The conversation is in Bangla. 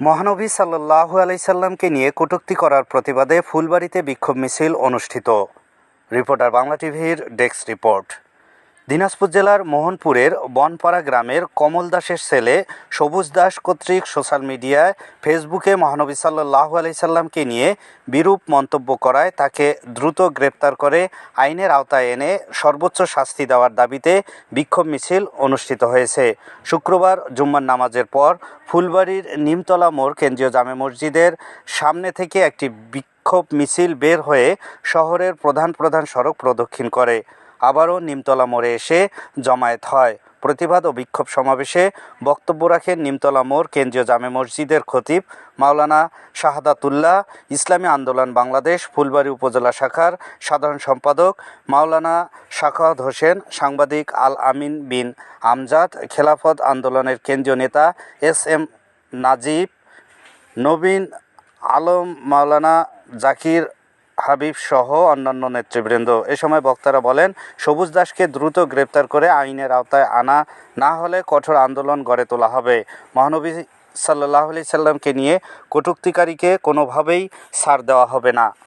মহানবী সাল্লাহ আলাইসাল্লামকে নিয়ে কটুক্তি করার প্রতিবাদে ফুলবাড়িতে বিক্ষোভ মিছিল অনুষ্ঠিত। রিপোর্টার বাংলা টিভির ডেস্ক রিপোর্ট। দিনাজপুর জেলার মোহনপুরের বনপাড়া গ্রামের কমল দাসের ছেলে সবুজ দাস কর্তৃক সোশ্যাল মিডিয়ায় ফেসবুকে মহানবী সাল্লাহ আলাইসাল্লামকে নিয়ে বিরূপ মন্তব্য করায় তাকে দ্রুত গ্রেপ্তার করে আইনের আওতায় এনে সর্বোচ্চ শাস্তি দেওয়ার দাবিতে বিক্ষোভ মিছিল অনুষ্ঠিত হয়েছে। শুক্রবার জুম্মার নামাজের পর ফুলবাড়ির নিমতলা মোড় কেন্দ্রীয় জামে মসজিদের সামনে থেকে একটি বিক্ষোভ মিছিল বের হয়ে শহরের প্রধান প্রধান সড়ক প্রদক্ষিণ করে। আবারও নিমতলা মোড়ে এসে জমায়েত হয়। প্রতিবাদ ও বিক্ষোভ সমাবেশে বক্তব্য রাখেন নিমতলা মোড় কেন্দ্রীয় জামে মসজিদের খতিব মাওলানা শাহাদাতুল্লাহ, ইসলামী আন্দোলন বাংলাদেশ, ফুলবাড়ী উপজেলা শাখার সাধারণ সম্পাদক মাওলানা শাখাওয়াত হোসেন, সাংবাদিক আল আমিন বিন আমজাদ, খেলাফত আন্দোলনের কেন্দ্রীয় নেতা এস এম নাজিব, নবীন আলম, মাওলানা জাকির হাবিব সহ অন্যান্য নেতৃবৃন্দ। এ সময় বক্তারা বলেন, সবুজ দাসকে দ্রুত গ্রেপ্তার করে আইনের আওতায় আনা না হলে কঠোর আন্দোলন গড়ে তোলা হবে। মহানবী সাল্লাহ আলি সাল্লামকে নিয়ে কটুক্তিকারীকে কোনোভাবেই ছাড় দেওয়া হবে না।